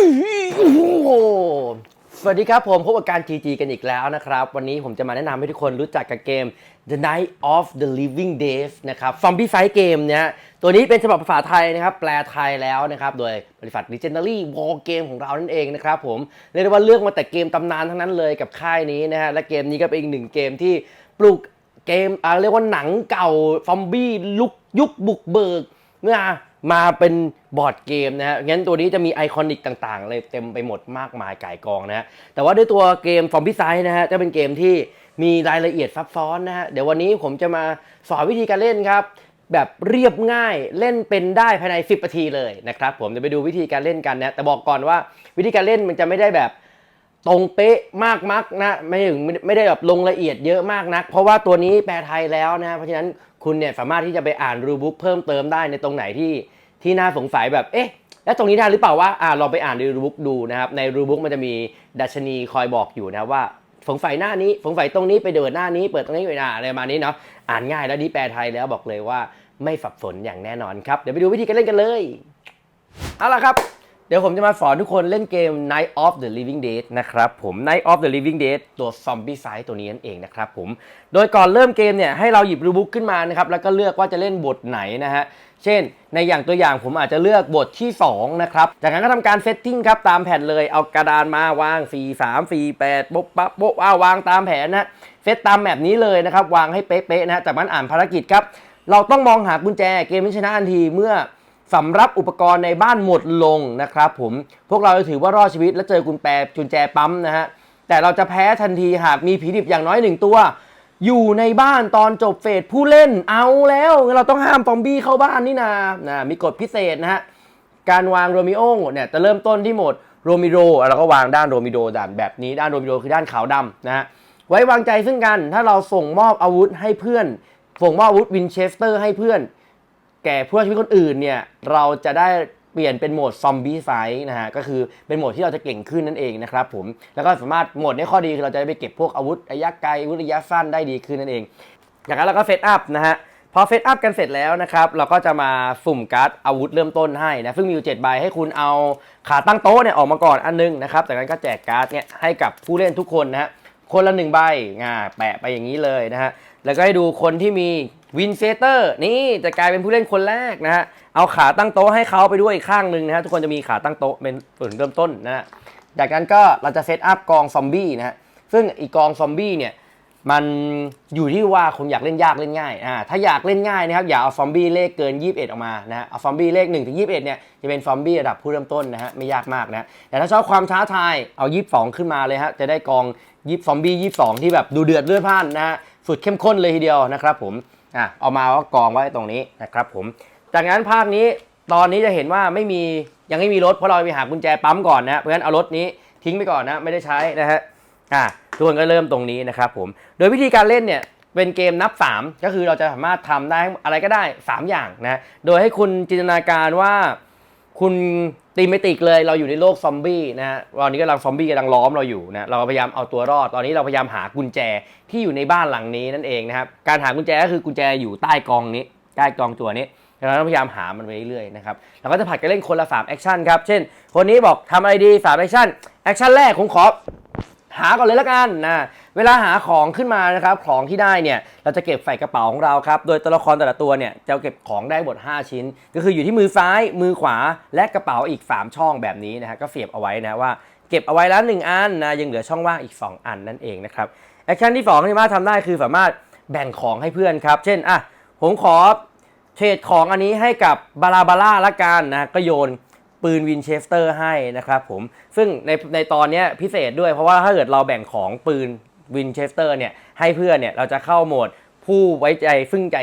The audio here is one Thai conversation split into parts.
สวัสดีครับผมพบกับการ GG กันอีกแล้วนะครับ วันนี้ผมจะมาแนะนำให้ทุกคนรู้จักกับเกม The Night of the Living Days นะครับซอมบี้ไฟเกมเนี่ยตัวนี้เป็นฉบับภาษาไทยนะครับ แปลไทยแล้วนะครับ โดยบริษัท Legendary War Game ของเรานั่นเองนะครับผม เรียกได้ว่าเลือกมาแต่เกมตำนานทั้งนั้นเลยกับค่ายนี้นะฮะและเกมนี้ก็เป็นอีกหนึ่งเกมที่ปลุกเกมเรียกว่าหนังเก่าซอมบี้ลุกยุคบุกเบิก เมื่อมาเป็นบอร์ดเกมนะฮะงั้นตัวนี้จะมีไอคอนิกต่างๆเลยเต็มไปหมดมากมายก่ายกองนะฮะ แต่ว่าด้วยตัวเกมฟอร์มพิไซนะฮะ จะเป็นเกมที่มีรายละเอียดซับซ้อนนะฮะ เดี๋ยววันนี้ผมจะมาสอนวิธีการเล่นครับ แบบเรียบง่ายเล่นเป็นได้ภายใน 10นาทีเลยนะครับผมจะไปดูวิธีการเล่นกันนะ แต่บอกก่อนว่าวิธีการเล่นมันจะไม่ได้แบบตรงเป๊ะมากมักนะไม่ถึงไม่ได้แบบลงละเอียดเยอะมากนัก เพราะว่าตัวนี้แปลไทยแล้วนะเพราะฉะนั้น คุณเนี่ยสามารถที่จะไปอ่านรูบุ๊กเพิ่มเติมได้ในตรงไหนที่ที่น่าสงสัยแบบเอ๊ะแล้วตรงนี้ได้หรือเปล่าว่าอ่าลองไปอ่านในรูบุ๊กดูนะครับในรูบุ๊กมันจะมีดัชนีคอยบอกอยู่นะว่าสงสัยหน้านี้สงสัยตรงนี้ไปเดินหน้านี้เปิดตรงนี้ไปหน้าอะไรประมาณนี้เนาะอ่านง่ายแล้วนี่แปลไทยแล้วบอกเลยว่าไม่สับสนอย่างแน่นอนครับเดี๋ยวไปดูวิธีการเล่นกันเลยเอาล่ะครับ เดี๋ยวผมจะมาสอนทุกคนเล่นเกม Night of the Living Dead นะครับผม Night of the Living Dead ตัว Zombie Side ตัวนี้นั่นเองนะครับผม โดยก่อนเริ่มเกมเนี่ยให้เราหยิบรูบุ๊กขึ้นมานะครับ แล้วก็เลือกว่าจะเล่นบทไหนนะฮะ เช่น ในอย่างตัวอย่างผมอาจจะเลือกบทที่ 2 นะครับ จากนั้นก็ทำการเซตติ้งครับ ตามแผนเลยเอากระดานมาวาง 4 3 4 8บ๊บปั๊บโบ๊ะอ้าววางตามแผนนะเซตตามแบบนี้เลยนะครับวางให้เป๊ะๆนะฮะจากนั้นอ่านภารกิจครับเราต้องมองหากุญแจเกมนี้ชนะทันทีเมื่อ สำรับอุปกรณ์ในบ้านหมดลงนะครับผมพวกเราจะถือว่ารอดชีวิตและเจอกุญแจกุญแจปั๊มนะฮะแต่เราจะแพ้ทันทีหากมีผีดิบอย่างน้อยหนึ่งตัว อยู่ในบ้านตอนจบเฟสผู้เล่นเอาแล้วเราต้องห้ามซอมบี้เข้าบ้านนี่นานะมีกฎพิเศษนะฮะการวางโรมิโอเนี่ยจะเริ่มต้นที่โหมดโรมิโรเราก็วางด้านโรมิโดด่านแบบนี้ด้านโรมิโดคือด้านขาวดำนะฮะไว้วางใจซึ่งกันถ้าเราส่งมอบอาวุธให้เพื่อน ส่งมอบอาวุธวินเชสเตอร์ให้เพื่อน แก่ผู้รอดชีวิตคนอื่นเนี่ยเราจะได้เปลี่ยนเป็นโหมดซอมบี้ไฟนะฮะก็คือเป็นโหมดที่เราจะเก่งขึ้นนั่นเองนะครับผมแล้วก็สามารถโหมดนี้ข้อดีคือเราจะได้ไปเก็บพวกอาวุธระยะไกลอาวุธระยะสั้นได้ดีขึ้นนั่นเองจากนั้นเราก็เซอัพนะฮะพอเซอัพกันเสร็จแล้วนะครับ เราก็จะมาสุ่มการ์ดอาวุธเริ่มต้นให้นะ ซึ่งมีอยู่7ใบให้คุณเอาขาตั้งโต๊ะเนี่ยออกมาก่อนอันนึงนะครับ จากนั้นก็แจกการ์ดเนี่ยให้กับผู้เล่นทุกคนนะฮะ คนละหนึ่งใบง่าแปะไปอย่างนี้เลยนะฮะ แล้วก็ให้ดูคนที่มีวินเซเตอร์นี่จะกลายเป็นผู้เล่นคนแรกนะฮะ เอาขาตั้งโต๊ะให้เขาไปด้วยอีกข้างหนึ่งนะฮะ ทุกคนจะมีขาตั้งโต๊ะเป็นส่วนเริ่มต้นนะฮะ จากนั้นก็เราจะเซตอัพกองซอมบี้นะฮะ ซึ่งอีกกองซอมบี้เนี่ยมันอยู่ที่ว่าคุณอยากเล่นยากเล่นง่าย อ่า ถ้าอยากเล่นง่ายนะครับ อย่าเอาซอมบี้เลขเกิน 21 ออกมานะฮะเอาซอมบี้เลข1ถึง21 เนี่ย จะเป็นซอมบี้ระดับผู้เริ่มต้นนะฮะ ไม่ยากมากนะ แต่ถ้าชอบความท้าทาย เอา 22 ขึ้นมาเลยฮะ จะได้กอง ยิบซอมบี้22ที่แบบดูเดือดเลือดพล่านนะฮะสุดเข้มข้นเลยทีเดียวนะครับผมอะเอามาก็กองไว้ตรงนี้นะครับผม จากนั้นภาคนี้ตอนนี้จะเห็นว่าไม่มียังไม่มีรถเพราะเราไปหากุญแจปั๊มก่อนนะเพราะฉะนั้นเอารถนี้ทิ้งไปก่อนนะไม่ได้ใช้นะฮะอะทุกคนก็เริ่มตรงนี้นะครับผมโดยวิธีการเล่นเนี่ยเป็นเกมนับ 3 ก็คือเราจะสามารถทำได้อะไรก็ได้ 3 อย่างนะโดยให้คุณจินตนาการว่า คุณตีมติกเลยเราอยู่ในโลกซอมบี้นะฮะตอนนี้กำลังซอมบี้กำลังล้อมเราอยู่นะเราพยายามเอาตัวรอด ตอนนี้เราพยายามหากุญแจที่อยู่ในบ้านหลังนี้นั่นเองนะครับการหากุญแจก็คือกุญแจอยู่ใต้กองนี้ใต้กองตัวนี้เราต้องพยายามหามันไปเรื่อยๆนะครับเราก็จะผัดกันเล่นคนละ3แอคชั่นครับเช่น คนนี้บอกทำอะไรดี3แอคชั่นแอคชั่นแรกผมขอ หาก่อนเลยละกันนะเวลาหาของขึ้นมานะครับของที่ได้เนี่ยเราจะเก็บใส่กระเป๋าของเราครับโดยตัวละครแต่ละตัวเนี่ยจะเก็บของได้หมด5 ชิ้น ก็คืออยู่ที่มือซ้ายมือขวาและกระเป๋าอีก 3 ช่องแบบนี้นะฮะก็เสียบเอาไว้นะว่าเก็บเอาไว้แล้ว1อันนะยังเหลือช่องว่างอีก 2 อันนั่นเองนะครับแอคชั่นที่2ที่สามารถทำได้คือสามารถแบ่งของให้เพื่อนครับ เช่นอะผมขอเทรดของอันนี้ให้กับบาราบาร่าละกันนะก็โยน ปืนวินเชสเตอร์ให้นะครับผม ซึ่งในในตอนนี้พิเศษด้วยเพราะว่าถ้าเกิดเราแบ่งของปืนวินเชสเตอร์เนี่ยให้เพื่อนเนี่ยเราจะเข้าโหมดผู้ไว้ใจซึ่งใจ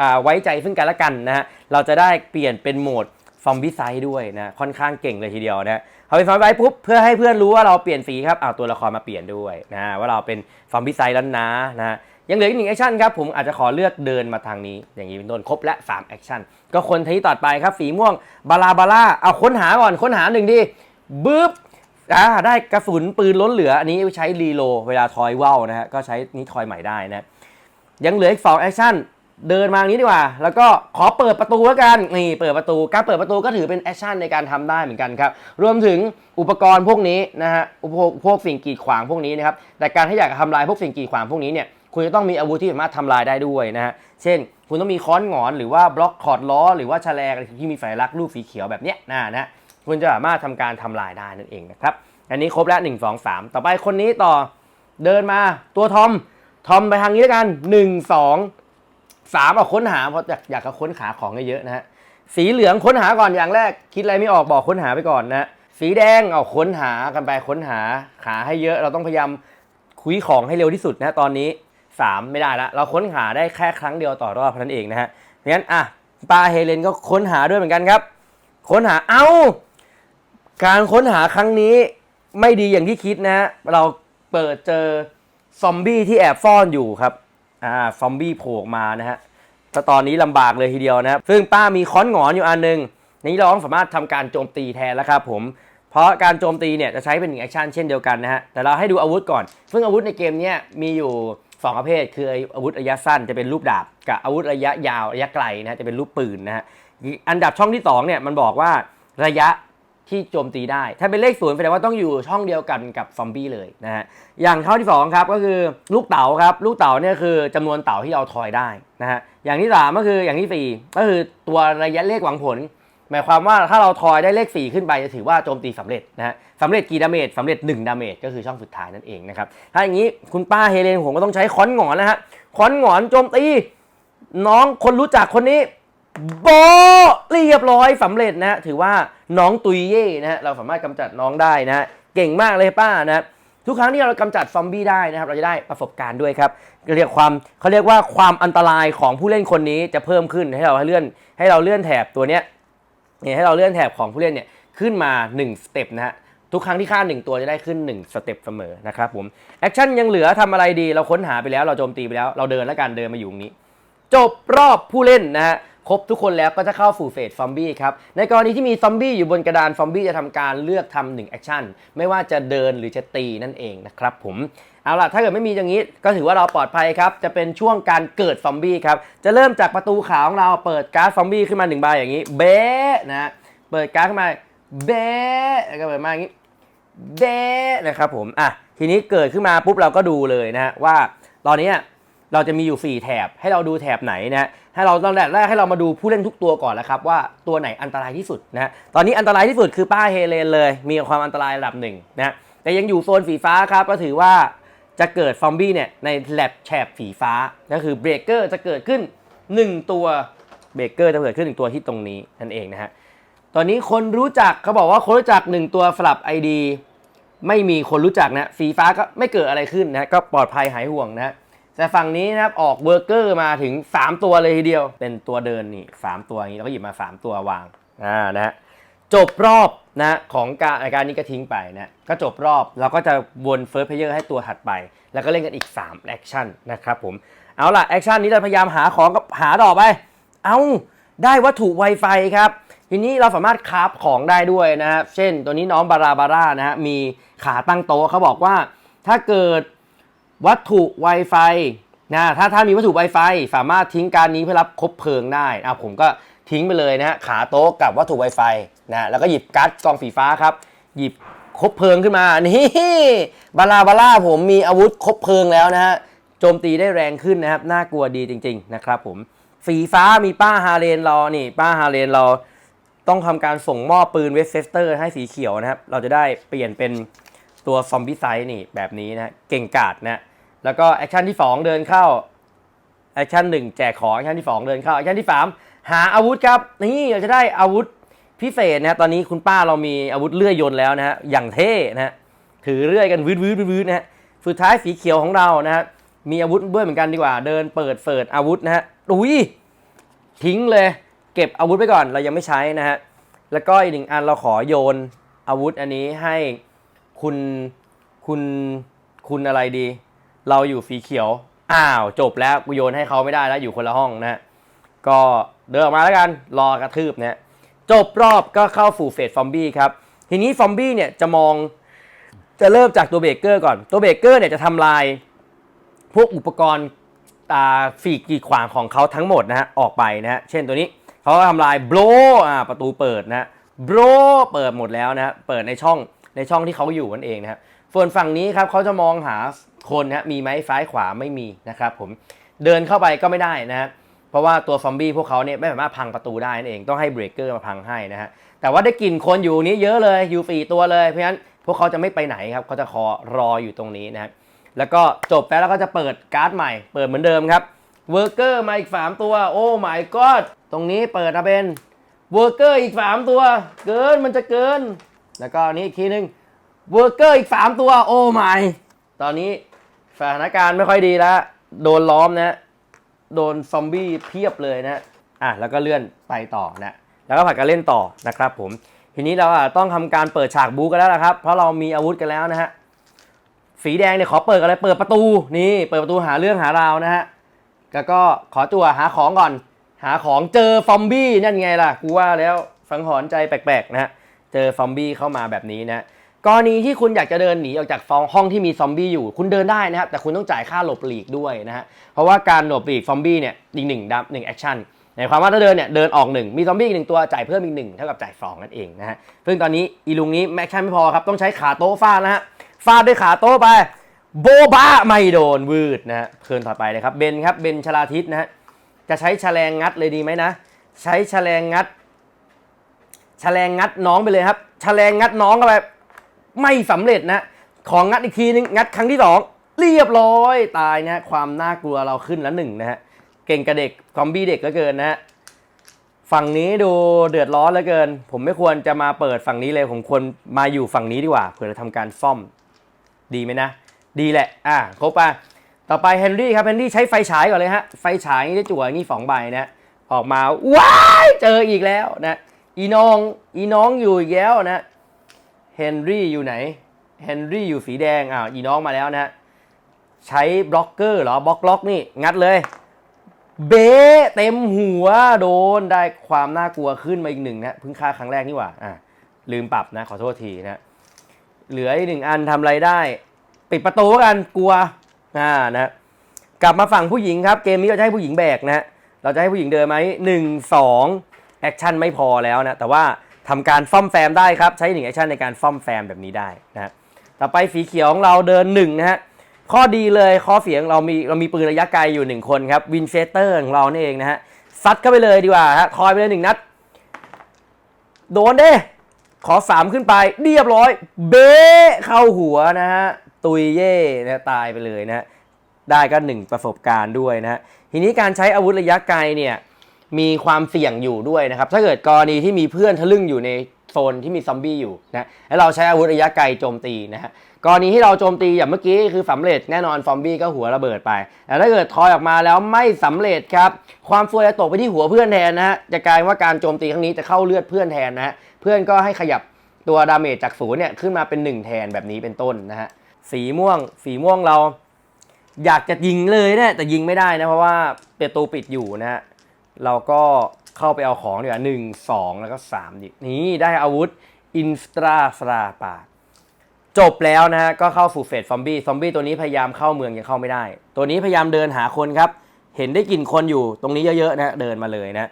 อ่าไว้ใจซึ่งกันและกันนะฮะเราจะได้เปลี่ยนเป็นโหมดซอมบี้ไซด์ด้วยนะค่อนข้างเก่งเลยทีเดียวนะพอเป็นซอมบี้ไซปุ๊บเพื่อให้เพื่อนรู้ว่าเราเปลี่ยนสีครับเอาตัวละครมาเปลี่ยนด้วยนะว่าเราเป็นซอมบี้ไซแล้วนะนะ ยังเหลืออีกหนึ่งแอคชั่นครับผมอาจจะขอเลือกเดินมาทางนี้ อย่างนี้เป็นต้นครบและ3แอคชั่นก็คนที่ต่อไปครับสีม่วงบาลาบาลาเอาค้นหาก่อนค้นหาหนึ่งดีบึ๊บอ่าได้กระสุนปืนล้นเหลือ อันนี้ใช้รีโลเวลาทอยว่าวนะฮะก็ใช้นี้ทอยใหม่ได้นะยังเหลืออีก2แอคชั่นเดินมาอย่างนี้ดีกว่า แล้วก็ขอเปิดประตูแล้วกันนี่เปิดประตูการเปิดประตูก็ถือเป็นแอคชั่นในการทำได้เหมือนกันครับ รวมถึงอุปกรณ์พวกนี้นะฮะอุปพวกสิ่งกีดขวางพวกนี้นะครับแต่การที่อยากจะทำลายพวกสิ่งกีดขวางพวกนี้เนี่ย คุณจะต้องมีอาวุธที่สามารถทำลายได้ด้วยนะฮะ เช่น คุณต้องมีค้อนหงอนหรือว่าบล็อกคอดล้อ หรือว่าแฉลงอะไรที่มีสัญลักษ์รูปสีเขียวแบบเนี้ยนะนะคุณจะสามารถทำการทำลายได้นั่นเองนะครับ อันนี้ครบแล้ว1 2 3 ต่อไปคนนี้ต่อเดินมาตัวทอมทอมไปทางนี้แล้วกัน 1 2 3เอาค้นหาเพราะอยากอยากจะค้นหาของเยอะๆนะฮะสีเหลืองค้นหาก่อนอย่างแรก คิดอะไรไม่ออกบอกค้นหาไปก่อนนะสีแดงเอาค้นหากันไปค้นหาหาให้เยอะ เราต้องพยายามคุยของให้เร็วที่สุดนะตอนนี้ 3 ไม่ได้ละเราค้นหาได้แค่ครั้งเดียวต่อรอบเท่านั้นเองนะฮะงั้นอะปาเฮเลนก็ค้นหาด้วยเหมือนกันครับ ค้นหาเอ้า การค้นหาครั้งนี้ไม่ดีอย่างที่คิดนะฮะเราเปิดเจอซอมบี้ที่แอบซ่อนอยู่ครับอ่าซอมบี้โผล่ออกมานะฮะแต่ตอนนี้ลำบากเลยทีเดียวนะครับซึ่งป้ามีค้อนหงอนอยู่อันหนึงนี้เราต้องสามารถทำการโจมตีแทนแล้วครับผมเพราะการโจมตีเนี่ยจะใช้เป็นหนึ่งแอคชั่นเช่นเดียวกันนะฮะแต่เราให้ดูอาวุธก่อน ซึ่งอาวุธในเกมนี้มีอยู่ สองประเภทคืออาวุธระยะสั้นจะเป็นรูปดาบกับอาวุธระยะยาวระยะไกลนะฮะจะเป็นรูปปืนนะฮะอันดับช่องที่สองเนี่ยมันบอกว่าระยะที่โจมตีได้ ถ้าเป็นเลขศูนย์แสดงว่าต้องอยู่ช่องเดียวกันกับซอมบี้เลยนะฮะอย่างข้อที่ 2 ครับก็คือลูกเต๋าครับ ลูกเต๋าเนี่ยคือจำนวนเต๋าที่เราทอยได้นะฮะอย่างที่ 3 ก็คืออย่างที่ 4 ก็คือตัวระยะเลขหวังผล หมายความว่าถ้าเราทอยได้เลข 4 ขึ้นไปจะถือว่าโจมตีสำเร็จนะฮะสำเร็จกี่ดาเมจสำเร็จ 1 ดาเมจก็คือช่องสุดท้ายนั่นเองนะครับ ถ้าอย่างนี้คุณป้าเฮเลนผมก็ต้องใช้ค้อนหงอนนะฮะค้อนหงอนโจมตี น้องคนรู้จักคนนี้โบเรียบร้อยสำเร็จนะฮะถือว่าน้องตุยเย่นะฮะเราสามารถกำจัดน้องได้นะฮะเก่งมากเลยป้านะทุกครั้งที่เรากำจัดซอมบี้ได้นะครับ เราจะได้ประสบการณ์ด้วยครับเรียกความเขาเรียกว่าความอันตรายของผู้เล่นคนนี้จะเพิ่มขึ้นให้เราเลื่อนให้เราเลื่อนแถบตัวเนี้ย เนี่ยให้เราเลื่อนแถบของผู้เล่นเนี่ยขึ้นมา 1 สเต็ปนะฮะทุกครั้งที่ฆ่า 1 ตัวจะได้ขึ้น 1 สเต็ปเสมอนะครับผมแอคชั่นยังเหลือทำอะไรดีเราค้นหาไปแล้วเราโจมตีไปแล้ว เราเดินแล้วกันเดินมาอยู่ตรงนี้ จบรอบผู้เล่นนะฮะ ครบทุกคนแล้วก็จะเข้าสู่เฟสซอมบี้ครับ ในกรณีที่มีซอมบี้อยู่บนกระดานซอมบี้จะทำการเลือกทำหนึ่งแอคชั่นไม่ว่าจะเดินหรือจะตีนั่นเองนะครับผมเอาล่ะ ถ้าเกิดไม่มีอย่างนี้ก็ถือว่าเราปลอดภัยครับ จะเป็นช่วงการเกิดซอมบี้ครับ จะเริ่มจากประตูขาวของเราเปิดการ์ดซอมบี้ขึ้นมาหนึ่งใบอย่างนี้ เบ๊นะเปิดการ์ดขึ้นมาเบ๊แล้วก็เปิดมาอย่างนี้เดะนะครับผมอะทีนี้เกิดขึ้นมาปุ๊บเราก็ดูเลยนะฮะว่าตอนนี้ เราจะมีอยู่ 4 แถบ ให้เราดูแถบไหนนะฮะให้เราตอนแรกแรกให้เรามาดูผู้เล่นทุกตัวก่อนแล้วครับว่าตัวไหนอันตรายที่สุดนะฮะตอนนี้อันตรายที่สุดคือป้าเฮเลนเลย มีความอันตรายระดับหนึ่งนะแต่ยังอยู่โซนสีฟ้าครับก็ถือว่าจะเกิดซอมบี้เนี่ยในแลบแฉบสีฟ้าก็คือเบรกเกอร์จะเกิดขึ้น 1 ตัวเบรกเกอร์จะเกิดขึ้นหนึ่งตัวที่ตรงนี้นั่นเองนะฮะตอนนี้คนรู้จักเขาบอกว่าคนรู้จัก 1 ตัวสลับ ID ไม่มีคนรู้จักนะสีฟ้าก็ไม่เกิดอะไรขึ้นนะก็ปลอดภัยหายห่วงนะ แต่ฝั่งนี้นะครับออกเวอร์เกอร์มาถึง 3 ตัวเลยทีเดียว เป็นตัวเดินนี่สามตัวอย่างนี้เราก็หยิบมา 3 ตัววางอ่านะฮะจบรอบนะของการรายการนี้ก็ทิ้งไปนะก็จบรอบเราก็จะวนเฟิร์สเพลเยอร์ให้ตัวถัดไป แล้วก็เล่นกันอีก3แอคชั่นนะครับผมเอาล่ะแอคชั่นนี้เราพยายามหาของกับหาต่อไป เอาได้วัตถุ Wi-Fi ครับทีนี้เราสามารถคราฟของได้ด้วยนะครับเช่นตัวนี้น้องบาราบาร่านะฮะมีขาตั้งโต๊ะเขาบอกว่าถ้าเกิด วัตถุ Wi-Fi นะถ้าถ้านมีวัตถุ Wi-Fi สามารถทิ้งการนี้เพื่อรับคบเพลิงได้อะผมก็ทิ้งไปเลยนะขาโต๊ะกับวัตถุ Wi-Fi นะแล้วก็หยิบการ์ดกองสีฟ้าครับ หยิบคบเพลิงขึ้นมา นี่บาราบาร่าผมมีอาวุธคบเพลิงแล้วนะฮะโจมตีได้แรงขึ้นนะครับ น่ากลัวดีจริง ๆ นะครับผมสีฟ้ามีป้าฮาเลนรอนี่ ป้าฮาเลนเราต้องทำการส่งมอบปืนเวสเซสเตอร์ให้สีเขียวนะครับ เราจะได้เปลี่ยนเป็นตัวซอมบี้ไซส์นี่แบบนี้นะเก่งกาดนะ แล้วก็แอคชั่นที่ 2 เดินเข้าแอคชั่นหนึ่งแจกของแอคชั่นที่ 2 เดินเข้าแอคชั่นที่ 3 หาอาวุธครับนี่เราจะได้อาวุธพิเศษนะตอนนี้คุณป้าเรามีอาวุธเลื่อยยนแล้วนะฮะอย่างเท่นะฮะถือเลื่อยกันวืดวืดวืดวืดนะฮะสุดท้ายสีเขียวของเรานะฮะมีอาวุธด้วยเหมือนกันดีกว่า เดินเปิดเปิดอาวุธนะฮะอุ้ยทิ้งเลยเก็บอาวุธไปก่อนเรายังไม่ใช้นะฮะแล้วก็อีกหนึ่งอันเราขอโยนอาวุธอันนี้ให้คุณคุณคุณอะไรดี เราอยู่สีเขียว อ้าวจบแล้วกูโยนให้เขาไม่ได้แล้วอยู่คนละห้องนะฮะก็เดินออกมาแล้วกันรอกระทืบนะฮะจบรอบก็เข้าสู่เฟสซอมบี้ครับ ทีนี้ซอมบี้เนี่ยจะมองจะเริ่มจากตัวเบเกอร์ก่อน ตัวเบเกอร์เนี่ยจะทำลาย พวกอุปกรณ์อ่าฝีกีดขวางของเขาทั้งหมดนะฮะออกไปนะฮะเช่นตัวนี้เขาทำลายโบรอ่าประตูเปิดนะโบรเปิดหมดแล้วนะฮะเปิดในช่องในช่องที่เขาอยู่นั่นเองนะฮะส่วนฝั่งนี้ครับเขาจะมองหา คนนะมีไหมซ้ายขวาไม่มีนะครับผมเดินเข้าไปก็ไม่ได้นะฮะเพราะว่าตัวซอมบี้พวกเขาเนี่ยไม่สามารถพังประตูได้นั่นเองต้องให้เบรกเกอร์มาพังให้นะฮะแต่ว่าได้กลิ่นคนอยู่นี้เยอะเลยอยู่สี่ตัวเลยเพราะฉะนั้นพวกเขาจะไม่ไปไหนครับเขาจะคอรออยู่ตรงนี้นะฮะแล้วก็จบไปแล้วก็จะเปิดการ์ดใหม่ เปิดเหมือนเดิมครับเวอร์เกอร์มาอีก 3 ตัว โอ้ my god ตรงนี้เปิดมาเป็นเวอร์เกอร์อีก 3 ตัว เกินมันจะเกิน แล้วก็นนี้อีกทีนึงเวอร์เกอร์อีก 3 ตัว โอ้ my ตอนนี้ สถานการณ์ไม่ค่อยดีแล้ว โดนล้อมนะ โดนซอมบี้เพียบเลยนะ อะแล้วก็เลื่อนไปต่อนะ แล้วก็ผัดกันเล่นต่อนะครับผม ทีนี้เราอะต้องทำการเปิดฉากบู๊กันแล้วนะครับ เพราะเรามีอาวุธกันแล้วนะฮะ สีแดงเนี่ยขอเปิดกันเลยเปิดประตู นี่ เปิดประตูหาเรื่องหาราวนะฮะ แล้วก็ขอจั่วหาของก่อน หาของเจอซอมบี้นั่นไงล่ะ กูว่าแล้วสังหรณ์ใจแปลกๆนะฮะ เจอซอมบี้เข้ามาแบบนี้นะ กรณีที่คุณอยากจะเดินหนีออกจากฟองห้องที่มีซอมบี้อยู่ คุณเดินได้นะครับ แต่คุณต้องจ่ายค่าหลบหลีกด้วยนะฮะเพราะว่าการหลบหลีกซอมบี้เนี่ยอีกหนึ่งดับหนึ่งแอคชั่นหมายความว่าถ้าเดินเนี่ยเดินออกหนึ่งมีซอมบี้อีกหนึ่งตัวจ่ายเพิ่มอีกหนึ่งเท่ากับจ่ายสองนั่นเองนะฮะซึ่งตอนนี้อีลุงนี้แอคชั่นไม่พอครับต้องใช้ขาโต๊ะฟาดนะฮะฟาดด้วยขาโต๊ะไปโบบะไม่โดนวืดนะฮะเทิร์นต่อไปเลยครับเบนครับเบนชลาทิศนะฮะจะใช้แฉลงงัดเลยดีไหมนะ ใช้แฉลงงัดแฉลงงัดน้องไปเลยครับแฉลงงัดน้องเข้าไป ไม่สำเร็จนะ ของงัดอีกทีนึงงัดครั้งที่สองเรียบร้อยตายนะความน่ากลัวเราขึ้นแล้วหนึ่งนะฮะเก่งกับเด็กคอมบี้เด็กเหลือเกินนะฮะฝั่งนี้ดูเดือดร้อนเหลือเกิน ผมไม่ควรจะมาเปิดฝั่งนี้เลย ผมควรมาอยู่ฝั่งนี้ดีกว่าเผื่อจะทำการซ่อมดีไหมนะ ดีแหละ อะครบไปต่อไปเฮนรี่ครับเฮนรี่ใช้ไฟฉายก่อนเลยฮะ ไฟฉายนี่ได้จั่วนี่สองใบนะ ออกมา ว้าย เจออีกแล้วนะ อีน้อง อีน้องอยู่อีกแล้วนะ เฮนรี่อยู่ไหนเฮนรี่อยู่สีแดงอ้าวอีน้องมาแล้วนะใช้บล็อกเกอร์เหรอบล็อกล็อกนี่งัดเลย เบ้เต็มหัวโดนได้ความน่ากลัวขึ้นมาอีกหนึ่งนะพิ่งฆ่าครั้งแรกนี่หว่าอะลืมปรับนะขอโทษทีนะเหลืออีกหนึ่งอันทำไรได้ ปิดประตูกันกลัวอ่านะกลับมาฝั่งผู้หญิงครับ เกมนี้เราจะให้ผู้หญิงแบกนะเราจะให้ผู้หญิงเดินไหมหนึ่งสองแอคชั่นไม่พอแล้วนะแต่ว่า ทำการซ่อมแซมได้ครับ ใช้หนึ่งแอคชั่นในการซ่อมแซมแบบนี้ได้นะฮะต่อไปสีเขียวของเราเดินหนึ่งนะฮะข้อดีเลยข้อเสียงเรามีเรามีปืนระยะไกลอยู่หนึ่งคนครับวินเชสเตอร์ของเราเนี่เองนะฮะซัดเข้าไปเลยดีกว่าฮะทอยไปเลยหนึ่งนัด โดนเด้ ขอสามขึ้นไปเรียบร้อย เบ้เข้าหัวนะฮะตุยเย่นะตายไปเลยนะฮะได้ก็หนึ่งประสบการณ์ด้วยนะฮะทีนี้การใช้อาวุธระยะไกลเนี่ย มีความเสี่ยงอยู่ด้วยนะครับ ถ้าเกิดกรณีที่มีเพื่อนทะลึ่งอยู่ในโซนที่มีซอมบี้อยู่นะแล้วเราใช้อาวุธระยะไกลโจมตีนะฮะกรณีที่เราโจมตีอย่างเมื่อกี้คือสำเร็จแน่นอนซอมบี้ก็หัวระเบิดไปแต่ถ้าเกิดทอยออกมาแล้วไม่สำเร็จครับ ความซวยจะตกไปที่หัวเพื่อนแทนนะฮะจะกลายว่าการโจมตีครั้งนี้จะเข้าเลือดเพื่อนแทนนะฮะเพื่อนก็ให้ขยับตัวดาเมจจากศูนย์เนี่ยขึ้นมาเป็น 1 แทนแบบนี้เป็นต้นนะฮะสีม่วง สีม่วงเรา อยากจะยิงเลยนะแต่ยิงไม่ได้นะเพราะว่าประตูปิดอยู่นะฮะ เราก็เข้าไปเอาของดีกว่าหนึ่งสองแล้วก็สามดินี่ได้อาวุธอินสตราสราปาจบแล้วนะฮะก็เข้าสู่เฟสซอมบี้ซอมบี้ตัวนี้พยายามเข้าเมืองยังเข้าไม่ได้ ตัวนี้พยายามเดินหาคนครับ เห็นได้กลิ่นคนอยู่ตรงนี้เยอะๆนะเดินมาเลยนะ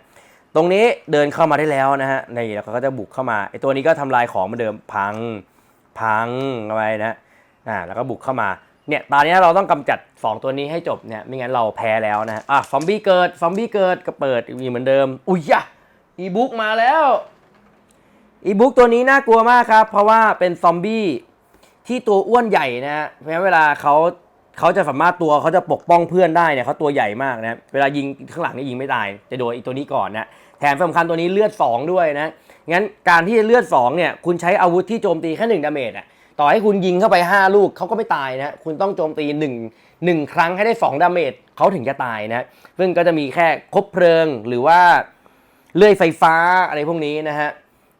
ตรงนี้เดินเข้ามาได้แล้วนะฮะนี่แล้วก็จะบุกเข้ามาไอตัวนี้ก็ทำลายของเหมือนเดิมพังพังเข้าไปนะอ่าแล้วก็บุกเข้ามา เนี่ยตอนนี้เราต้องกำจัด 2 ตัวนี้ให้จบเนี่ยไม่งั้นเราแพ้แล้วนะอะซอมบี้เกิดซอมบี้เกิดก็เปิดอีกเหมือนเดิม อุ้ยยะอีบุ๊กมาแล้วอีบุ๊กตัวนี้น่ากลัวมากครับ เพราะว่าเป็นซอมบี้ที่ตัวอ้วนใหญ่นะฮะเพราะฉะนั้นเวลาเขาเขาจะสามารถตัวเขาจะปกป้องเพื่อนได้เนี่ยเขาตัวใหญ่มากนะเวลายิงข้างหลังนี่ยิงไม่ตายจะโดนอีตัวนี้ก่อนนะแถมสำคัญตัวนี้เลือด 2 ด้วยนะงั้นการที่เลือด2เนี่ยคุณใช้อาวุธที่โจมตีแค่1ดาเมจอะ ต่อให้คุณยิงเข้าไป 5 ลูกเขาก็ไม่ตายนะ คุณต้องโจมตี 1 1 ครั้งให้ได้ 2 ดาเมจเขาถึงจะตายนะ ซึ่งก็จะมีแค่คบเพลิงหรือว่าเลื่อยไฟฟ้าอะไรพวกนี้นะฮะ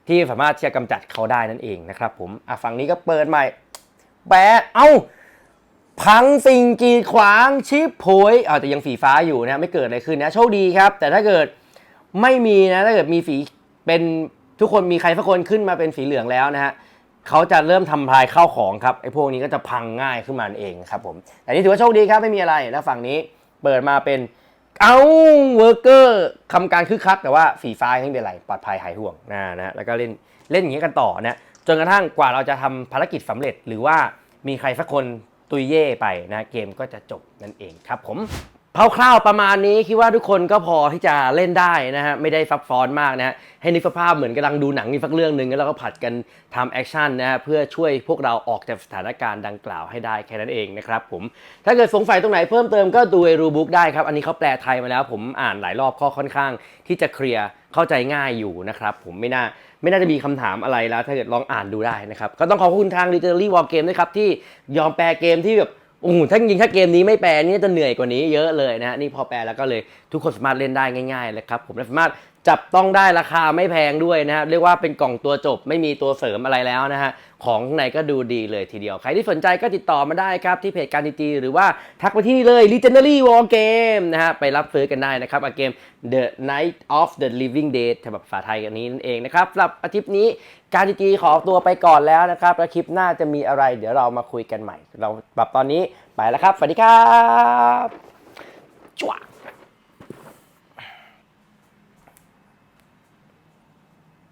ที่สามารถจะกำจัดเขาได้นั่นเองนะครับผม อะฝั่งนี้ก็เปิดใหม่แปะเอ้า พังสิ่งกีดขวางชิปโผยเอาแต่ยังสีฟ้าอยู่นะ ไม่เกิดอะไรขึ้นนะ โชคดีครับ แต่ถ้าเกิดไม่มีนะ ถ้าเกิดมีสีเป็นทุกคนมีใครสักคนขึ้นมาเป็นสีเหลืองแล้วนะฮะ เขาจะเริ่มทำลายข้าวของครับไอ้พวกนี้ก็จะพังง่ายขึ้นมาเองครับผมแต่นี่ถือว่าโชคดีครับไม่มีอะไรแล้วฝั่งนี้เปิดมาเป็นเอาเวอร์เกอร์ทำการคึกคักแต่ว่าฝีฟ้าไม่เป็นไรปลอดภัยหายห่วงนะนะแล้วก็เล่นเล่นอย่างนี้กันต่อนะจนกระทั่งกว่าเราจะทำภารกิจสำเร็จ หรือว่ามีใครสักคนตุยเย่ไปนะเกมก็จะจบนั่นเองครับผม คร่าวๆประมาณนี้คิดว่าทุกคนก็พอที่จะเล่นได้นะฮะไม่ได้ซับซ้อนมากนะฮะให้นึกภาพเหมือนกำลังดูหนังนี่สักเรื่องหนึ่งแล้วเราก็ผัดกันทำแอคชั่นนะฮะเพื่อช่วยพวกเราออกจากสถานการณ์ดังกล่าวให้ได้แค่นั้นเองนะครับผมถ้าเกิดสงสัยตรงไหนเพิ่มเติมก็ดูรูบุ๊กได้ครับ อันนี้เขาแปลไทยมาแล้ว ผมอ่านหลายรอบข้อค่อนข้าง ที่จะเคลียร์เข้าใจง่ายอยู่นะครับผมไม่น่าไม่น่าจะมีคำถามอะไรแล้ว ถ้าเกิดลองอ่านดูได้นะครับก็ต้องขอบคุณทาง Literally War Game ด้วยครับที่ยอมแปลเกมที่แบบ โอ้โหถ้าจริงถ้าเกมนี้ไม่แปลนี่จะเหนื่อยกว่านี้เยอะเลยนะฮะนี่พอแปลแล้วก็เลยทุกคนสามารถเล่นได้ง่ายๆเลยครับผมและสามารถจับต้องได้ราคาไม่แพงด้วยนะฮะเรียกว่าเป็นกล่องตัวจบไม่มีตัวเสริมอะไรแล้วนะฮะของข้างในก็ดูดีเลยทีเดียว ใครที่สนใจก็ติดต่อมาได้ครับ ที่เพจการดีจีหรือว่าทักไปที่นี่เลย Legendary War Game นะฮะไปรับซื้อกันได้นะครับกับเกม The Night of the Living Dead ฉบับภาษาไทยกันนี้นั่นเองนะครับสำหรับอาทิตย์นี้ การดีจีขอตัวไปก่อนแล้วนะครับ แล้วคลิปหน้าจะมีอะไร เดี๋ยวเรามาคุยกันใหม่ เราแบบตอนนี้ไปแล้วครับ สวัสดีครับจ้า